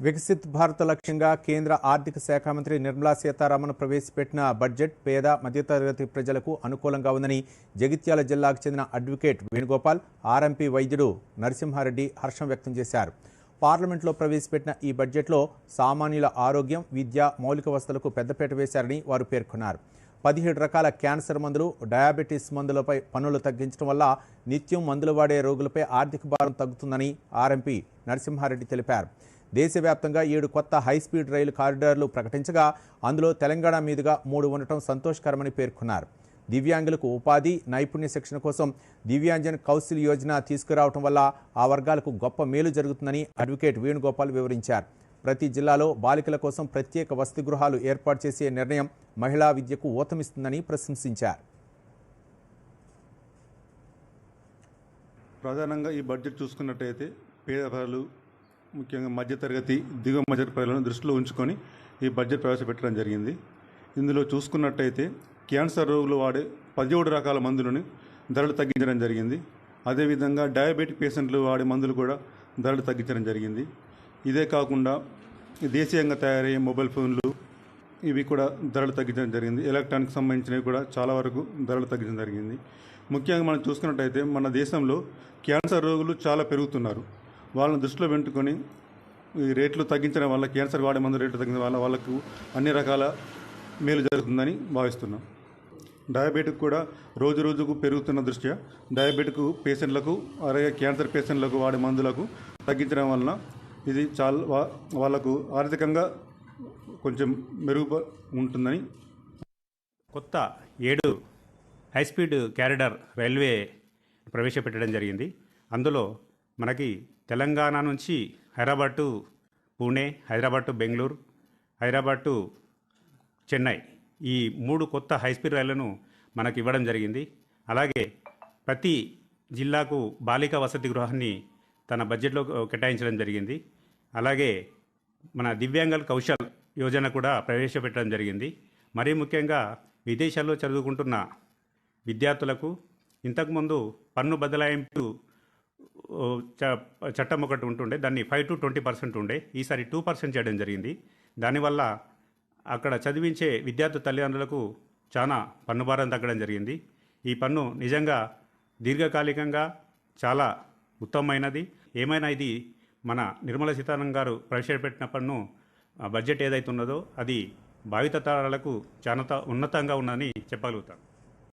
వికసిత్ భారత్ లక్ష్యంగా కేంద్ర ఆర్థిక శాఖ మంత్రి నిర్మలా సీతారామన్ ప్రవేశపెట్టిన బడ్జెట్ పేద మధ్యతరగతి ప్రజలకు అనుకూలంగా ఉందని జగిత్యాల జిల్లాకు చెందిన అడ్వకేట్ వేణుగోపాల్ ఆర్ఎంపీ వైద్యుడు నరసింహారెడ్డి హర్షం వ్యక్తం చేశారు. పార్లమెంట్లో ప్రవేశపెట్టిన ఈ బడ్జెట్లో సామాన్యుల ఆరోగ్యం విద్య మౌలిక వసతులకు పెద్దపీట వేశారని వారు పేర్కొన్నారు. పదిహేడు రకాల క్యాన్సర్ మందులు డయాబెటీస్ మందులపై పన్నులు తగ్గించడం వల్ల నిత్యం మందులు వాడే రోగులపై ఆర్థిక భారం తగ్గుతుందని ఆర్ఎంపీ నరసింహారెడ్డి తెలిపారు. దేశవ్యాప్తంగా ఏడు కొత్త హైస్పీడ్ రైలు కారిడార్లు ప్రకటించగా అందులో తెలంగాణ మీదుగా మూడు ఉండటం సంతోషకరమని పేర్కొన్నారు. దివ్యాంగులకు ఉపాధి నైపుణ్య శిక్షణ కోసం దివ్యాంజన్ కౌశల్ యోజన తీసుకురావటం వల్ల ఆ వర్గాలకు గొప్ప మేలు జరుగుతుందని అడ్వకేట్ వేణుగోపాల్ వివరించారు. ప్రతి జిల్లాలో బాలికల కోసం ప్రత్యేక వసతి గృహాలు ఏర్పాటు చేసే నిర్ణయం మహిళా విద్యకు ఊతమిస్తుందని ప్రశంసించారు. ప్రధానంగా ఈ బడ్జెట్ చూసుకున్నట్టయితే పేద ప్రజలు ముఖ్యంగా మధ్యతరగతి దిగువ మధ్య ప్రజలను దృష్టిలో ఉంచుకొని ఈ బడ్జెట్ ప్రవేశపెట్టడం జరిగింది. ఇందులో చూసుకున్నట్టయితే క్యాన్సర్ రోగులు వాడే పదిహేడు రకాల మందులను ధరలు తగ్గించడం జరిగింది. అదేవిధంగా డయాబెటిక్ పేషెంట్లు వాడే మందులు కూడా ధరలు తగ్గించడం జరిగింది. ఇదే కాకుండా దేశీయంగా తయారయ్యే మొబైల్ ఫోన్లు ఇవి కూడా ధరలు తగ్గించడం జరిగింది. ఎలక్ట్రానిక్ సంబంధించినవి కూడా చాలా వరకు ధరలు తగ్గించడం జరిగింది. ముఖ్యంగా మనం చూసుకున్నట్టయితే మన దేశంలో క్యాన్సర్ రోగులు చాలా పెరుగుతున్నారు. వాళ్ళని దృష్టిలో పెట్టుకొని ఈ రేట్లు తగ్గించడం వల్ల క్యాన్సర్ వాడే మందు రేట్లు తగ్గించడం వల్ల వాళ్ళకు అన్ని రకాల మేలు జరుగుతుందని భావిస్తున్నాం. డయాబెటిక్ కూడా రోజు రోజుకు పెరుగుతున్న దృష్ట్యా డయాబెటిక్ పేషెంట్లకు అలాగే క్యాన్సర్ పేషెంట్లకు వాడే మందులకు తగ్గించడం వలన ఇది చాలా వాళ్ళకు ఆర్థికంగా కొంచెం మెరుగు ఉంటుందని కొత్త ఏడు హైస్పీడ్ క్యారిడర్ రైల్వే ప్రవేశపెట్టడం జరిగింది. అందులో మనకి తెలంగాణ నుంచి Hyderabad to Pune Hyderabad to Bengaluru Hyderabad to Chennai ఈ మూడు కొత్త హైస్పీడ్ రైళ్ళను మనకు ఇవ్వడం జరిగింది. అలాగే ప్రతి జిల్లాకు బాలిక వసతి గృహాన్ని తన బడ్జెట్లో కేటాయించడం జరిగింది. అలాగే మన దివ్యాంగల్ కౌశల్ యోజన కూడా ప్రవేశపెట్టడం జరిగింది. మరీ ముఖ్యంగా విదేశాల్లో చదువుకుంటున్న విద్యార్థులకు ఇంతకుముందు పన్ను బదలాయింపు చట్టం ఒకటి ఉంటుండే దాన్ని ఫైవ్ టు ట్వంటీ పర్సెంట్ ఉండే. ఈసారి టూ పర్సెంట్ చేయడం జరిగింది. దానివల్ల అక్కడ చదివించే విద్యార్థి తల్లిదండ్రులకు చాలా పన్ను భారం తగ్గడం జరిగింది. ఈ పన్ను నిజంగా దీర్ఘకాలికంగా చాలా ఉత్తమమైనది. ఏమైనా ఇది మన నిర్మల సీతారామన్ గారు ప్రవేశపెట్టిన పన్ను బడ్జెట్ ఏదైతే ఉన్నదో అది భావిత తరాలకు చాలా త- ఉన్నతంగా ఉన్నదని చెప్పగలుగుతాను.